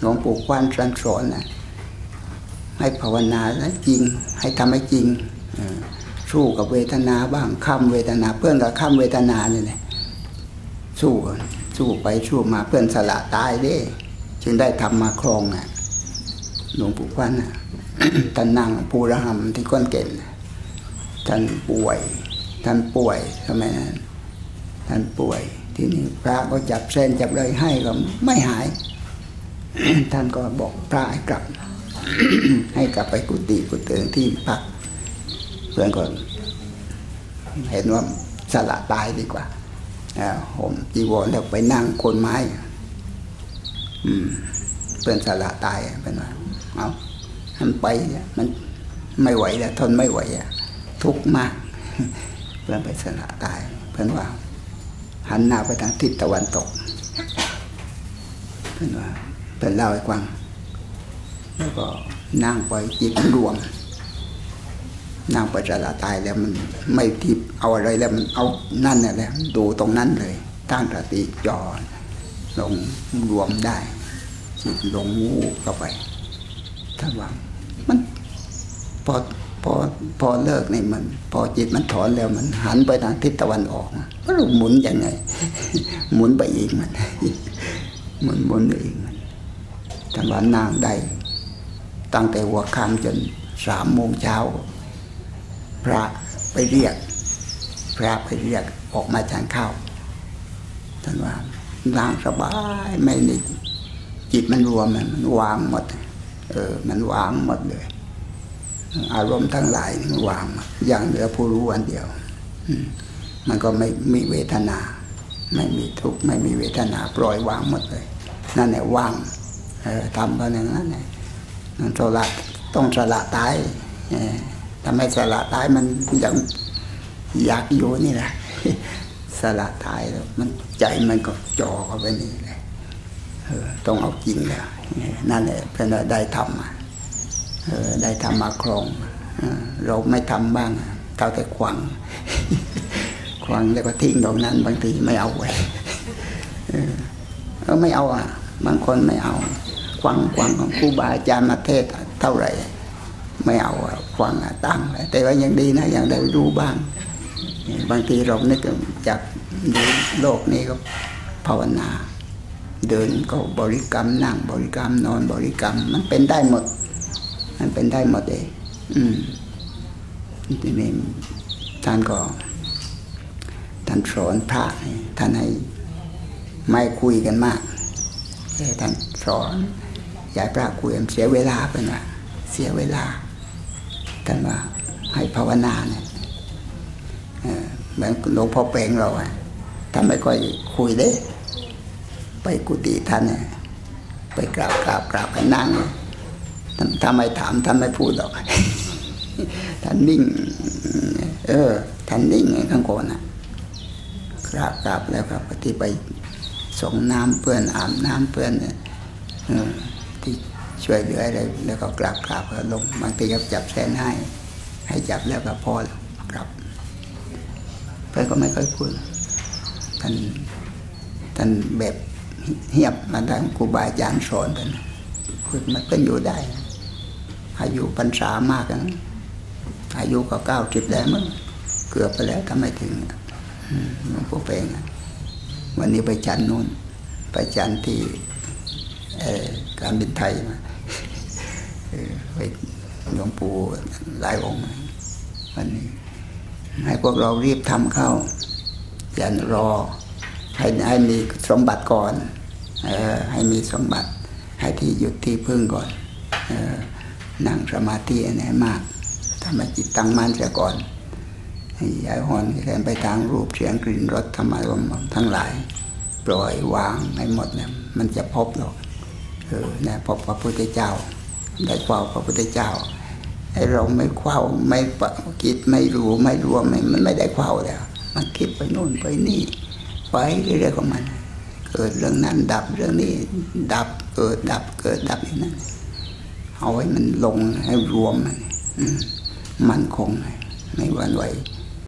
หลวงปู่ควานท่านสอนนะให้ภาวนานะจริง ให้ทำให้จริงอสู้กับเวทนาบ้างข้ามเวทนาเพื่อนกับข้ามเวทนาเนี่ยแหละสู้กันสู้ไปสู้มาเพื่อนสละตายเด้จึงได้ทำมาครองอะหลวงปู่ควานนะท่านนั่งปูระหำที่ก้นเก่นท่านป่วยท่านป่วยทำไมนั้นท่านป่วย ที่นี่พระก็จับเส้นจับเลยให้ก็ไม่หาย ท่านก็บอกพระให้กลับ ให้กลับไปกุฏิกุฏิที่พัก เพื่อนก็เห็นว่าสละตายดีกว่าอ่าผมจีวรแล้วไปนั่งคนไม้อืมเพื่อนสละตายเป็นว่าเอามันไปมันไม่ไหวแล้วทนไม่ไหวอะทุกข์มาก เพื่อนไปสละตาย เพื่อนว่า หันหน้าไปทางทิศตะวันตก เพื่อนว่า เพื่อนเล่าให้ฟังแล้วก็นั่งไปจิตรวม นั่งไปสละตายแล้วมันไม่ทิพย์เอาอะไรแล้วมันเอานั่นน่ะแหละดูตรงนั้นเลย ตั้งสติจอลงรวมได้จิตลงงูเข้าไปท่านว่ามันพอพอพอเลิกนี่มัน พอจิตมันถอนแล้วมันหันไปทางทิศตะวันออกมันหมุนยังไง หมุนไปอีกมันหมุนหมุนไปอีกมัน ท่านว่านางได้ตั้งแต่หัวค่ำจนสามโมงเช้า พระไปเรียก พระไปเรียกออกมาทานข้าวท่านว่านางสบายไม่นิดจิตมันรวมมันมันวางหมด เออ มันวางหมดเลย อารมณ์ทั้งหลายมันวางอย่างเหลือผู้รู้อันเดียวมันก็ไม่มีเวทนา ไม่มีทุกข์ไม่มีเวทนาปล่อยวางหมดเลย นั่นแหละว่าง ทำกันอย่างนั้นแหละนั่นสละต้องสละตายเออทำให้สละตายมันยังอยากอยู่นี่แหละสละตายแล้วมันใจมันก็จ่อเข้าไปนี่เลยเออต้องเอาจริงแล้วนั่นแหละเป็นว่าได้ทำเออได้ทำมาครองเราไม่ทำบ้างเท่าแต่ขวางขวางแล้วก็ทิ้งตรงนั้น บางทีไม่เอาไว้เออไม่เอาอะ บางคนไม่เอา ขวางขวางของครูบาอาจารย์มาเทศเท่าไหร่ไม่เอาอะขวางตั้งแต่ว่ายังดีนะยังได้รู้บ้าง บางทีเรานึกจากดูโลกนี้ก็ภาวนา เดินก็บริกรรมนั่งบริกรรมนอนบริกรรม มันเป็นได้หมด มันเป็นได้หมดเองอืมทีนี้ท่านก็ท่านสอนพระท่านให้ไม่คุยกันมากแต่ท่านสอน ยาให้พระคุยมเสียเวลาเป็นว่าเสียเวลาท่านว่าให้ภาวนาเนี่ยเออเหมือนหลวงพ่อเปลงเราอะท่านไม่ค่อยคุยเด้ไปกุฏิท่านเนี่ยไปกราบกราบกราบกันนั่งท่านถ้าไมถามท่านไม่พูดหรอกท่านนิ่ง เออท่านนิ่งข้างโคนอะกราบกราบแล้วครับที่ไปส่งน้ำเพื่อนอาบน้ำเพื่อนเนี่ยออ ที่ช่วยเหลืออะไรแล้วก็กราบกราบลงบางทีก็จับแสนให้ ให้จับแล้วก็พอแล้วกลับเพื่อนก็ไม่ค่อยพูดท่านท่านแบบเหียบมาทางครูบาอาจารย์สอนกันคุยมันก็อยู่ได้ อายุพรรษามากนะอายุก็เก้าสิบแล้วมั้งเกือบไปแล้วถ้าไม่ถึงหลวงพ่อเปงวันนี้ไปจันนู่นไปจันที่ การบินไทยมาไปหลวงปู่หลายองค์วันนี้ให้พวกเรารีบทำเข้า อย่ารอ ให้ให้มีสมบัติก่อนออให้มีสมบัติ ให้ที่หยุดที่พึ่งก่อนออนั่งสมาธิอันไหนมากทำให้จิตตั้งมั่นเสียก่อนให้ย้ายหอนแทนไปทางรูปเสียงกลิ่นรสธรรมารมทั้งหลาย ปล่อยวางให้หมดเนี่ยมันจะพบหรอก เออนี่ยพบพระพุทธเจ้า ได้เฝ้าพระพุทธเจ้าไอ้เราไม่เข้าไม่ปคิดไม่รู้ไม่รวมมันไม่ได้เข้าแล้ว มันคิดไปนู่นไปนี่ ไปเรื่อยๆของมัน เกิดเรื่องนั้นดับเรื่องนี้ดับเกิดดับเกิดดับอย่างนั้นเอาไว้มันลงให้รวมมันมมันคงไม่หวั่นไหว